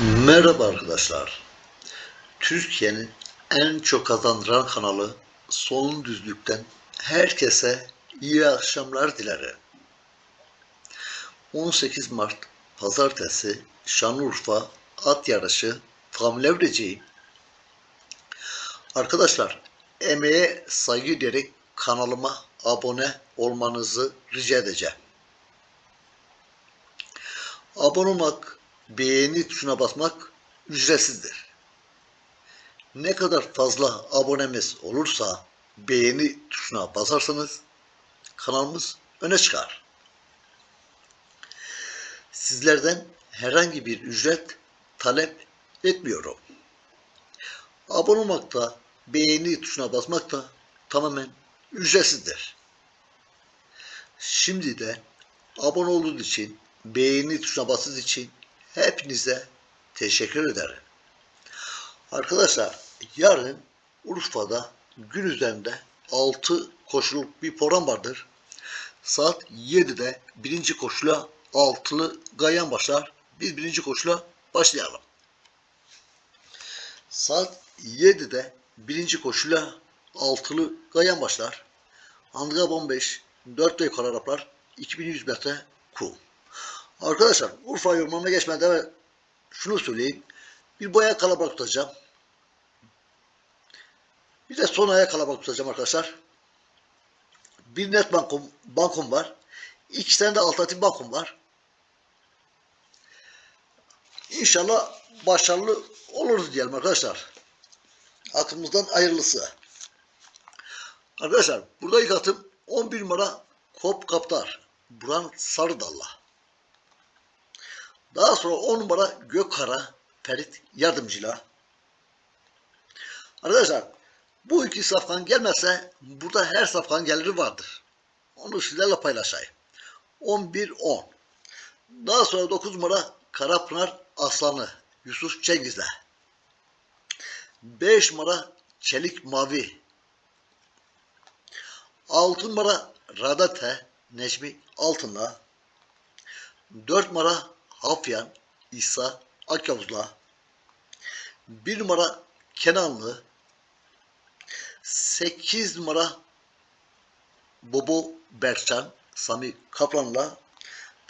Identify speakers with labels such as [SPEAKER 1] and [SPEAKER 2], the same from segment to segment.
[SPEAKER 1] Merhaba arkadaşlar. Türkiye'nin en çok kazandıran kanalı Solun Düzlük'ten herkese iyi akşamlar dilerim. 18 Mart Pazartesi Şanlıurfa at yarışı tam levreceğim. Arkadaşlar emeğe saygı diyerek kanalıma abone olmanızı rica edeceğim. Abone olmak, beğeni tuşuna basmak ücretsizdir. Ne kadar fazla abonemiz olursa beğeni tuşuna basarsanız kanalımız öne çıkar. Sizlerden herhangi bir ücret talep etmiyorum. Abone olmak da beğeni tuşuna basmak da tamamen ücretsizdir. Şimdi de abone olduğunuz için, beğeni tuşuna bastığınız için hepinize teşekkür ederim. Arkadaşlar yarın Urfa'da gün üzerinde 6 koşuluk bir program vardır. Saat 7'de birinci koşula altılı gayan başlar. Biz birinci koşula başlayalım. Saat 7'de birinci koşula altılı gayan başlar. Handikap 15, 4 ve yukarı Araplar, 2100 metre kum. Arkadaşlar Urfa yorumlarına geçmeden şunu söyleyeyim. Bir boya kalabalık tutacağım. Bir de son aya kalabalık tutacağım arkadaşlar. Bir net bankom, bankom var. İki tane de alternatif bankom var. İnşallah başarılı oluruz diyelim arkadaşlar. Aklımızdan hayırlısı. Arkadaşlar burada ilk atım 11 numara Kop Kaptar. Buran Sarıdallı. Daha sonra 10 numara Gökkara Ferit Yardımcı'yla. Arkadaşlar bu iki safkan gelmezse burada her safkan geliri vardır. Onu sizlerle paylaşayım. 11-10. Daha sonra 9 numara Karapınar Aslanı Yusuf Cengiz'le. 5 numara Çelik Mavi. 6 numara Radate Necmi Altın'la. 4 numara Hafyan İsa Akyavuz'la. 1 numara Kenanlı. 8 numara Bobo Berkcan Sami Kaplan'la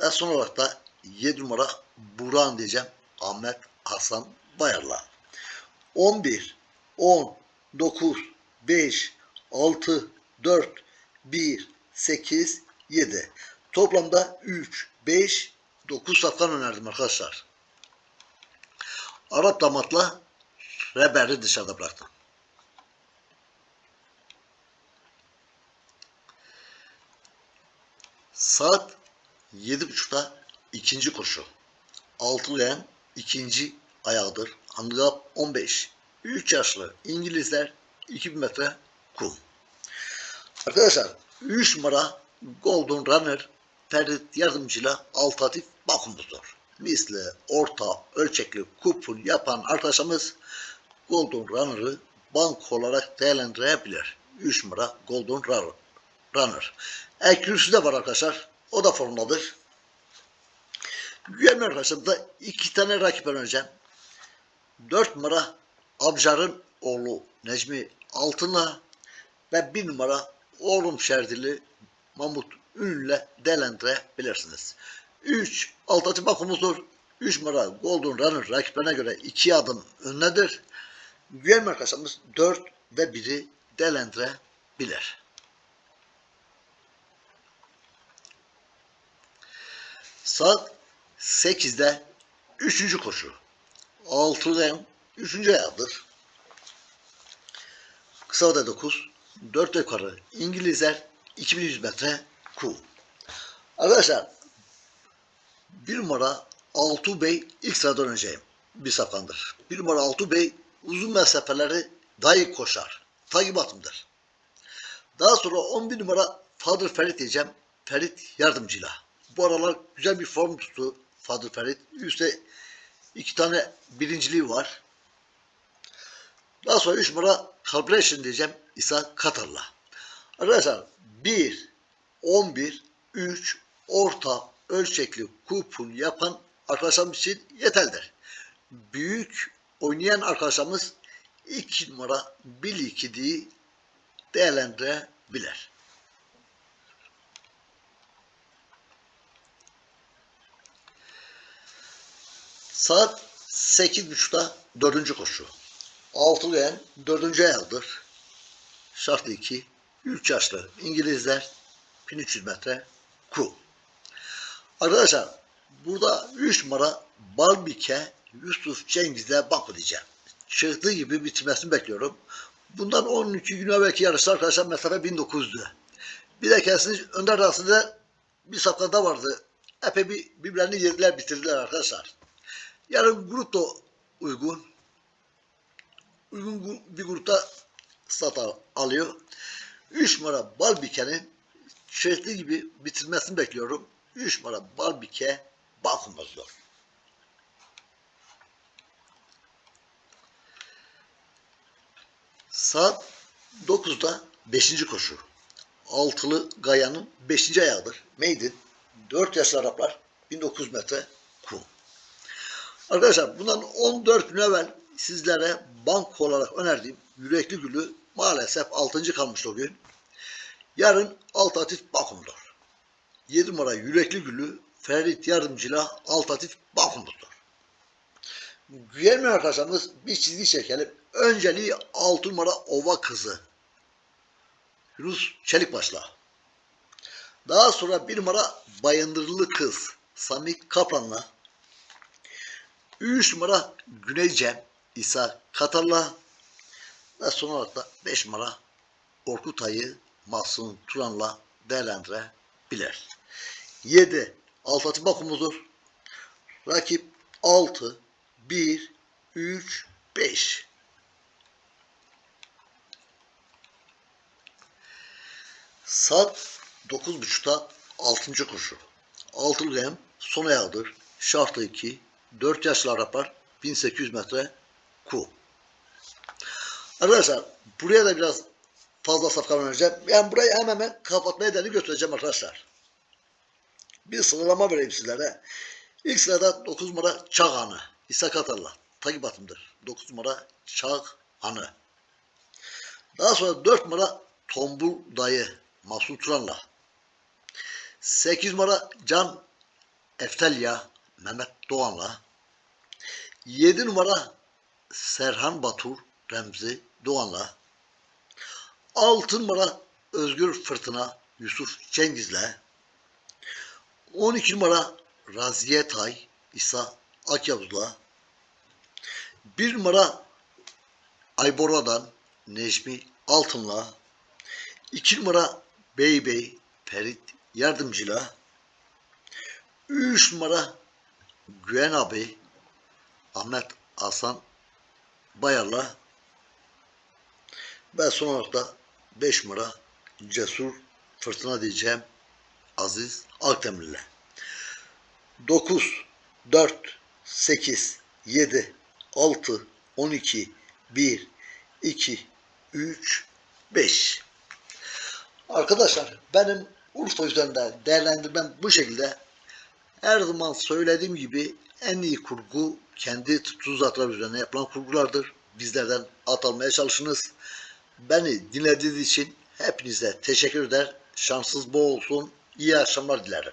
[SPEAKER 1] ve son olarak da 7 numara Buran diyeceğim Ahmet Hasan Bayar'la. 11, 10, 9, 5, 6, 4, 1, 8, 7. Toplamda 3, 5, 9 safkan önerdim arkadaşlar. Arap damatla Reber'i dışarıda bıraktım. Saat 7.30'da ikinci koşu. Altılayan ikinci ayağıdır. Handikap 15. 3 yaşlı İngilizler 2000 metre kum. Arkadaşlar 3 numara Golden Runner Ferit yardımcıyla alternatif bakımızdır. Misli orta ölçekli kupon yapan arkadaşımız Golden Runner'ı bank olarak değerlendirebilir. 3 numara Golden Runner. Ekürüsü de var arkadaşlar. O da formdadır. Güvenli arkadaşımda iki tane rakip önereceğim. 4 numara Abjar'ın oğlu Necmi Altın'la ve 1 numara oğlum Şerdili Mahmut Ünlü'yle değerlendirebilirsiniz. 3 alternatif bakımızdır. 3 numara Golden Runner rakiplerine göre 2 adım öndedir. Güvenli arkadaşımız 4 ve 1'i değerlendirebilir. Saat 8'de 3. koşu. 6'dan 3. ayağıdır. Kısa vade 9, 4 yukarı İngilizler 2100 metre ku. Arkadaşlar bir numara Altu Bey ilk sıradan önceyim. Bir safkandır. Bir numara Altu Bey uzun mesafeleri dahi koşar. Takibatımdır. Daha sonra 11 numara Fadır Ferit diyeceğim. Ferit yardımcıyla. Bu aralar güzel bir form tuttu Fadır Ferit. Üste iki tane birinciliği var. Daha sonra 3 numara Calibration diyeceğim İsa Katar'la. Arkadaşlar 1, 11, 3 orta ölçekli kupon yapan arkadaşlarım için yeterlidir. büyük oynayan arkadaşlarımız 2 numara 1 2 diye değerlendirebilir. Saat 8.30'da dördüncü koşu. Altılı en dördüncü ayağıdır. Şartlı 2. 3 yaşlı İngilizler 1300 metre ku. Arkadaşlar burada 3 numara Balbike Yusuf Cengiz'le banko diyeceğim. Çıktığı gibi bitirmesini bekliyorum. Bundan 12 gün evvelki yarışta arkadaşlar mesafe 1900'dü. Bir de kendisini Önder arasında bir safkada vardı. Epey bir birbirlerini yediler bitirdiler arkadaşlar. Yarın grup da uygun. Uygun gu- bir grupta start al- alıyor. 3 numara Balbike'nin şerefli gibi bitirmesini bekliyorum. 3 numara Balbike Balkonmaz'da. Saat 9'da 5. koşu. Altılı Gaya'nın 5. ayağıdır. Maiden. 4 yaşlı Araplar 1900 metre kum. Arkadaşlar bundan 14 gün evvel sizlere bank olarak önerdiğim yürekli gülü maalesef 6. kalmış o gün. Yarın alternatif bakımdır. 7 numara yürekli gülü Ferit Yardımcı'yla alternatif bakımdır. Güvenmeyen arkadaşlarımız bir çizgi çekelim. Önceliği 6 numara ova kızı. Yunus Çelikbaş'la. Daha sonra bir numara bayındırlı kız Sami Kaplan'la. 3 numara Güney Cem İsa Katar'la ve son olarak da 5 numara Orkut Ayı Mahsun Turan'la değerlendirebilir. 7 Altatı Bakumuzdur. Rakip 6 1 3 5 Saat 9.30'da 6. koşu. Altılı hem son ayağıdır. Şartlı 2. 4 yaşlı Araplar 1800 metre ku. Arkadaşlar buraya da biraz fazla safkan vereceğim. Ben burayı hemen hemen kapatmaya deli götüreceğim arkadaşlar. Bir sıralama vereyim sizlere. İlk sırada 9 numara Çağanı. İsa Katar'la. Takip atımdır. 9 numara Çağanı. Daha sonra 4 numara Tombul Dayı. Mahsun Turan'la. 8 numara Can Eftelya. Mehmet Doğan'la. 7 numara Serhan Batur Remzi Doğan'la. 6 numara Özgür Fırtına Yusuf Cengiz'le. 12 numara Raziye Tay İsa Akyavuz'la. 1 numara Aybora'dan Necmi Altın'la. 2 numara Bey Bey Ferit Yardımcı'la. 3 numara Güven abi Ahmet Hasan Bayar'la ve son olarak da 5 numara Cesur Fırtına diyeceğim Aziz Akdemir'le. 9, 4, 8, 7, 6, 12, 1, 2, 3, 5. Arkadaşlar benim Urfa üzerinde değerlendirmem bu şekilde. Her zaman söylediğim gibi en iyi kurgu kendi tuzaklar üzerine yapılan kurgulardır. Bizlerden at almaya çalışınız. Beni dinlediğiniz için hepinize teşekkür eder. Şanssız bol olsun. İyi akşamlar dilerim.